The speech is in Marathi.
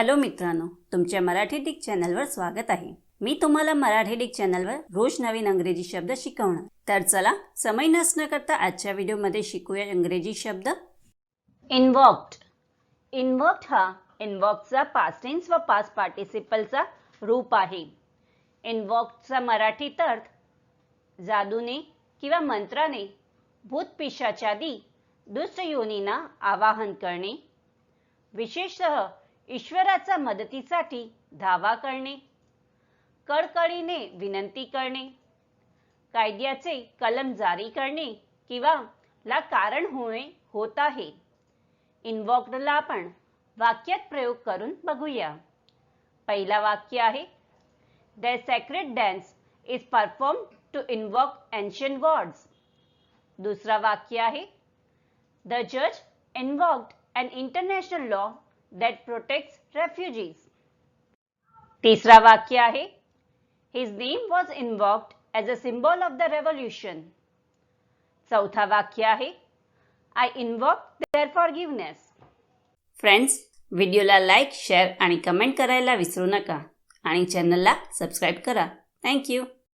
हॅलो मित्रांनो तुमच्या मराठी डिक चॅनलवर स्वागत आहे. मी तुम्हाला मराठी डिक चॅनलवर रोज नवीन इंग्रजी शब्द शिकवणार. तर चला समय नसणं करता आजच्या व्हिडिओमध्ये शिकूया इंग्रजी शब्द. इन्वॉक्ड इन्वॉक्ड हा इन्वॉक्डचा पास्ट टेन्स व पास्ट पार्टिसिपलचा रूप आहे. इन्वॉक्डचा मराठीत अर्थ जादूने किंवा मंत्राने भूतपिशाच्या दी दुष्ट योनींना आवाहन करणे. विशेषतः ईश्वराचा मदतीसाठी धावा करणे कळकळीने विनंती करणे कायद्याचे कलम जारी करणे किंवा ला कारण होणे होत आहे. इन्वॉक्डला आपण वाक्यात प्रयोग करून बघूया. पहिला वाक्य आहे the sacred dance is perform to invoke ancient gods दुसरा वाक्य आहे द जज invoked and international law that protect refugees तिसरा वाक्य आहे his name was invoked as a symbol of the revolution चौथा वाक्य आहे I invoke their forgiveness friends व्हिडिओला लाईक शेअर आणि कमेंट करायला विसरू नका आणि चॅनलला सबस्क्राईब करा. थँक्यू